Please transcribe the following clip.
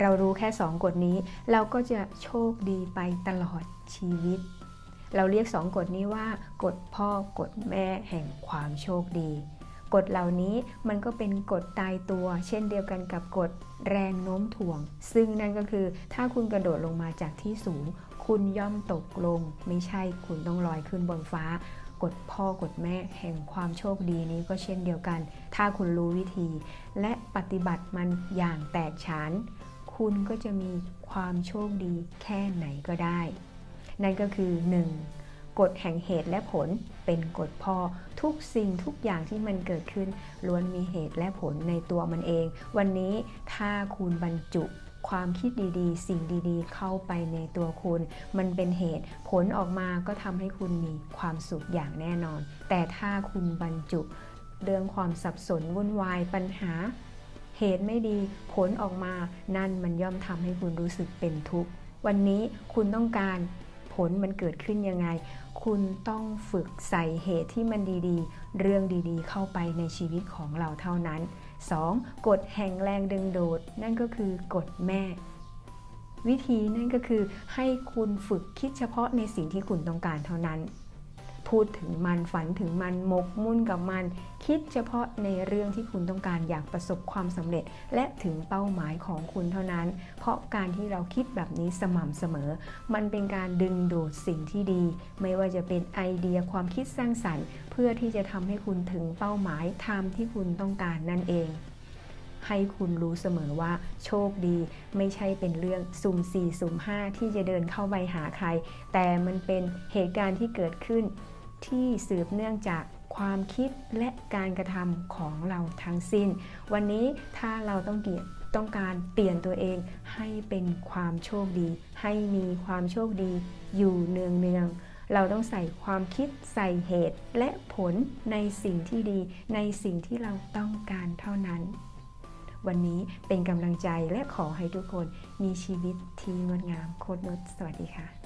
เรารู้แค่สองกฎนี้ เราก็จะโชคดีไปตลอดชีวิต เราเรียกสองกฎนี้ว่ากฎพ่อกฎแม่แห่งความโชคดี กฎเหล่านี้มันก็เป็นกฎตายตัว เช่นเดียวกันกับกฎแรงโน้มถ่วง ซึ่งนั่นก็คือถ้าคุณกระโดดลงมาจากที่สูง คุณย่อมตกลง ไม่ใช่คุณต้องลอยขึ้นบนฟ้ากฎพ่อกฎแม่แห่งความโชคดีนี้ก็เช่นเดียวกัน ถ้าคุณรู้วิธี และปฏิบัติมันอย่างแตกฉาน คุณก็จะมีความโชคดีแค่ไหนก็ได้ นั่นก็คือ 1. กฎแห่งเหตุและผลเป็นกฎพ่อทุกสิ่งทุกอย่างที่มันเกิดขึ้นล้วนมีเหตุและผลในตัวมันเอง วันนี้ถ้าคุณบรรจุความคิดดีๆ สิ่งดีๆ เข้าไปในตัวคุณ มันเป็นเหตุ ผลออกมาก็ทำให้คุณมีความสุขอย่างแน่นอน แต่ถ้าคุณบรรจุ เรื่องความสับสนวุ่นวายปัญหา เหตุไม่ดีผลออกมา นั่นมันย่อมทำให้คุณรู้สึกเป็นทุกข์ วันนี้คุณต้องการผลมันเกิดขึ้นยังไง คุณต้องฝึกใส่เหตุที่มันดีๆ เรื่องดีๆ เข้าไปในชีวิตของเราเท่านั้น 2. กฎแห่งแรงดึงดูดนั่นก็คือกฎแม่ วิธีนั่นก็คือให้คุณฝึกคิดเฉพาะในสิ่งที่คุณต้องการเท่านั้น พูดถึงมันฝันถึงมันมกมุ่นกับมัน คิดเฉพาะในเรื่องที่คุณต้องการอยากประสบความสำเร็จ และถึงเป้าหมายของคุณเท่านั้น เพราะการที่เราคิดแบบนี้สม่ำเสมอ มันเป็นการดึงดูดสิ่งที่ดี ไม่ว่าจะเป็นไอเดียความคิดสร้างสรรค์ เพื่อที่จะทำให้คุณถึงเป้าหมายตามที่คุณต้องการนั่นเองให้คุณรู้เสมอว่าโชคดีไม่ใช่เป็นเรื่องสุ่ม4สุ่ม5 ที่จะเดินเข้าไปหาใคร แต่มันเป็นเหตุการณ์ที่เกิดขึ้น ที่สืบเนื่องจากความคิดและการกระทำของเราทั้งสิ้น วันนี้ถ้าเราต้องเกียรต้องการเปลี่ยนตัวเองให้เป็นความโชคดี ให้มีความโชคดีอยู่เนืองเนืองๆเราต้องใส่ความคิดใส่เหตุและผลในสิ่งที่ดี ในสิ่งที่เราต้องการเท่านั้น วันนี้เป็นกำลังใจและขอให้ทุกคนมีชีวิตที่งดงามโคตรนุชสวัสดีค่ะ